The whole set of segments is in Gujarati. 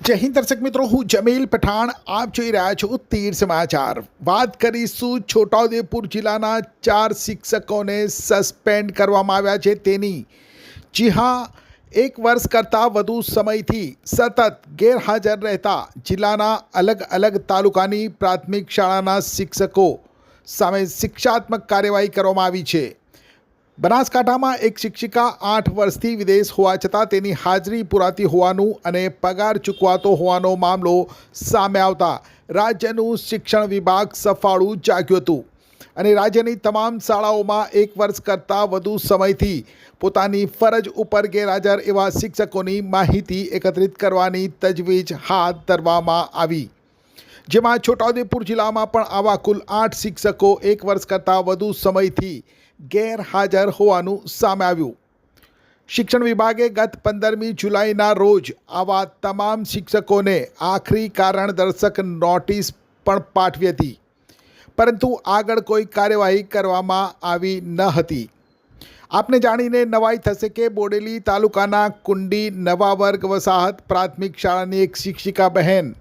જય હિન્દ દર્શક મિત્રો, હું જમીલ પઠાણ, આપ જોઈ રહ્યા છો તીર સમાચાર. વાત કરીશું છોટાઉદેપુર જિલ્લાના ચાર શિક્ષકોને સસ્પેન્ડ કરવામાં આવ્યા છે તેની. જી હા, એક વર્ષ કરતાં વધુ સમયથી સતત ગેરહાજર રહેતા જિલ્લાના અલગ અલગ તાલુકાની પ્રાથમિક શાળાના શિક્ષકો સામે શિક્ષાત્મક કાર્યવાહી કરવામાં આવી છે. બનાસકાંઠામાં એક શિક્ષિકા આઠ વર્ષથી વિદેશ હોવા છતાં તેની હાજરી પુરાતી હોવાનું અને પગાર ચૂકવાતો હોવાનો મામલો સામે આવતા રાજ્યનું શિક્ષણ વિભાગ સફાળું જાગ્યું હતું. અને રાજ્યની તમામ શાળાઓમાં એક વર્ષ કરતાં વધુ સમયથી પોતાની ફરજ ઉપર ગેરહાજર એવા શિક્ષકોની માહિતી એકત્રિત કરવાની તજવીજ હાથ ધરવામાં આવી. જેમાં છોટાઉદેપુર જિલ્લામાં પણ આવા કુલ આઠ શિક્ષકો એક વર્ષ કરતાં વધુ સમયથી ગેરહાજર હોવાનું સામે આવ્યું. શિક્ષણ વિભાગે ગત પંદરમી જુલાઈના રોજ આવા તમામ શિક્ષકોને આખરી કારણ દર્શક નોટિસ પણ પાઠવી હતી. પરંતુ આગળ કોઈ કાર્યવાહી કરવામાં આવી ન હતી. આપને જાણીને નવાઈ થશે કે બોડેલી તાલુકાના કુંડી નવા વર્ગ વસાહત પ્રાથમિક શાળાની એક શિક્ષિકા બહેન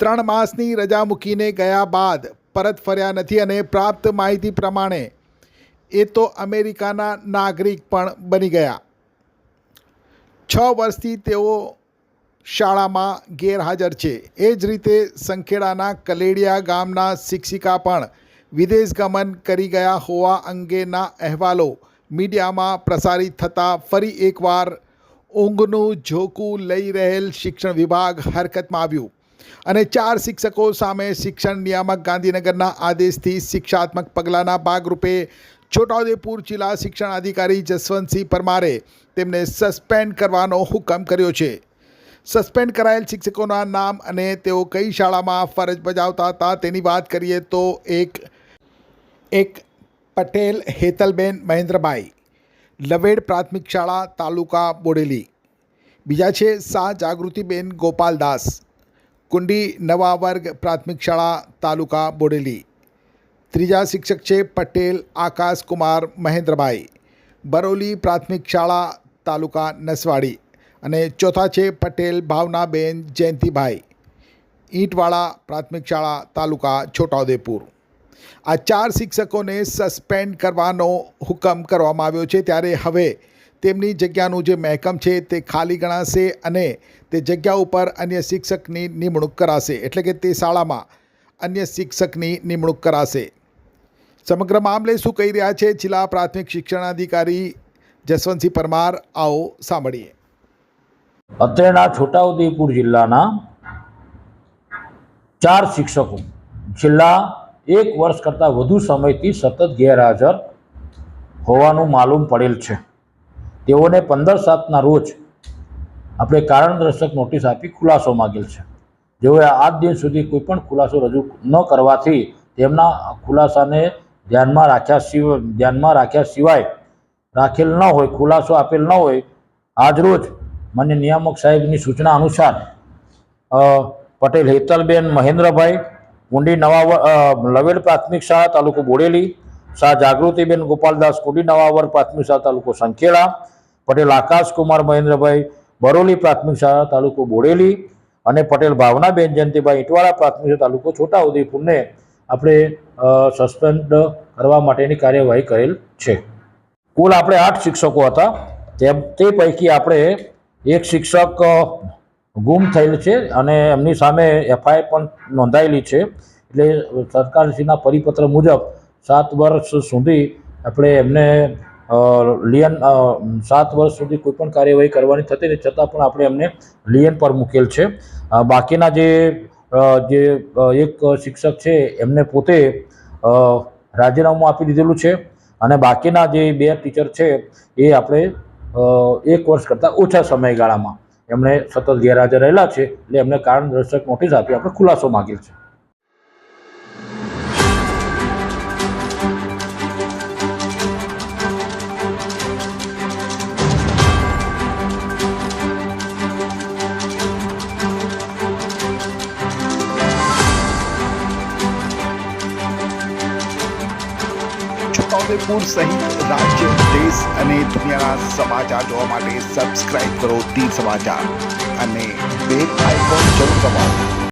ત્રણ માસની રજા મૂકીને ગયા બાદ પરત ફર્યા નથી અને પ્રાપ્ત માહિતી પ્રમાણે એ તો અમેરિકાના નાગરિક પણ બની ગયા. છ વર્ષથી તેઓ શાળામાં ગેરહાજર છે. એ જ રીતે સંખેડાના કલેડિયા ગામના શિક્ષિકા પણ વિદેશ ગમન કરી ગયા હોવા અંગેના અહેવાલો મીડિયામાં પ્રસારિત થતાં ફરી એકવાર ઊંઘનું ઝોકું લઈ રહેલ શિક્ષણ વિભાગ હરકતમાં આવ્યું અને ચાર શિક્ષકો સામે શિક્ષણ નિયામક ગાંધીનગરના આદેશથી શિક્ષાત્મક પગલાંના ભાગરૂપે છોટાઉદેપુર જિલ્લા શિક્ષણ અધિકારી જસવંતસિંહ પરમારે તેમને સસ્પેન્ડ કરવાનો હુકમ કર્યો છે. સસ્પેન્ડ કરાયેલ શિક્ષકોના નામ અને તેઓ કઈ શાળામાં ફરજ બજાવતા હતા તેની વાત કરીએ તો એક એક પટેલ હેતલબેન મહેન્દ્રભાઈ, લવેડ પ્રાથમિક શાળા તાલુકા બોડેલી. બીજા છે શાહ જાગૃતિબેન ગોપાલદાસ, કુંડી નવા વર્ગ પ્રાથમિક શાળા તાલુકા બોડેલી. ત્રીજા શિક્ષક છે પટેલ આકાશકુમાર મહેન્દ્રભાઈ. બરોલી પ્રાથમિક શાળા, તાલુકા નસવાડી. અને ચોથા છે પટેલ ભાવનાબેન જયંતિભાઈ. ઈંટવાળા પ્રાથમિક શાળા, તાલુકા છોટાઉદેપુર. આ ચાર શિક્ષકોને સસ્પેન્ડ કરવાનો હુકમ કરવામાં આવ્યો છે. ત્યારે હવે તેમની જગ્યાનું જે મહેકમ છે તે ખાલી ગણાશે અને તે જગ્યા ઉપર અન્ય શિક્ષકની નિમણૂક કરાશે. એટલે કે તે શાળામાં અન્ય શિક્ષકની નિમણૂક કરાશે. સમગ્ર મામલે શું કહી રહ્યા છે? જિલ્લા પ્રાથમિક શિક્ષણાધિકારી જસવંતસિંહ પરમાર, આવો સાંભળીએ. અત્રેના છોટાઉદેપુર જિલ્લાના ચાર શિક્ષકો છેલ્લા એક વર્ષ કરતાં વધુ સમયથી સતત ગેરહાજર હોવાનું માલુમ પડેલ છે. તેઓને પંદર સાતના રોજ આપણે કારણદર્શક નોટિસ આપી ખુલાસો માગેલ છે. જેઓએ આજ દિન સુધી કોઈ પણ ખુલાસો રજૂ ન કરવાથી તેમના ખુલાસાને ધ્યાનમાં રાખ્યા સિવાય ધ્યાનમાં રાખ્યા સિવાય રાખેલ ન હોય, ખુલાસો આપેલ ન હોય, આજરોજ મને નિયામક સાહેબની સૂચના અનુસાર પટેલ હેતલબેન મહેન્દ્રભાઈ, કુંડી નવા લવેડ પ્રાથમિક શાળા તાલુકો બોડેલી, શાહ જાગૃતિબેન ગોપાલદાસ કુંડી નવાવર પ્રાથમિક શાળા તાલુકો સંખેડા, પટેલ આકાશકુમાર મહેન્દ્રભાઈ, બરોલી પ્રાથમિક શાળા તાલુકો બોડેલી અને પટેલ ભાવનાબેન જયંતિભાઈ ઇટવાળા પ્રાથમિક શાળા તાલુકો છોટાઉદેપુરને આપણે સસ્પેન્ડ કરવા માટેની કાર્યવાહી કરેલ છે. કુલ આપણે આઠ શિક્ષકો હતા. તેમ તે પૈકી આપણે એક શિક્ષક ગુમ થયેલ છે અને એમની સામે એફઆઈઆર પણ નોંધાયેલી છે. એટલે સરકારશ્રીના પરિપત્ર મુજબ સાત વર્ષ સુધી આપણે એમને લિયન સાત વર્ષ સુધી કોઈ પણ કાર્યવાહી કરવાની થતી છતાં પણ આપણે એમને લિયન પર મૂકેલ છે. બાકીના જે જે એક શિક્ષક છે, એમને પોતે રાજીનામું આપી દીધેલું છે અને બાકીના જે બે ટીચર છે, એ આપણે એક વર્ષ કરતાં ઓછા સમયગાળામાં એમણે સતત ગેરહાજર રહેલા છે, એટલે એમને કારણદર્શક નોટિસ આપી આપણે ખુલાસો માગેલ છે. છોટાઉદેપુર સહિત રાજ્ય દેશ અને દુનિયાના સમાચાર જોવા માટે સબસ્ક્રાઇબ કરો તી સમાચાર અને બે આઇકોન જરૂર દબાવો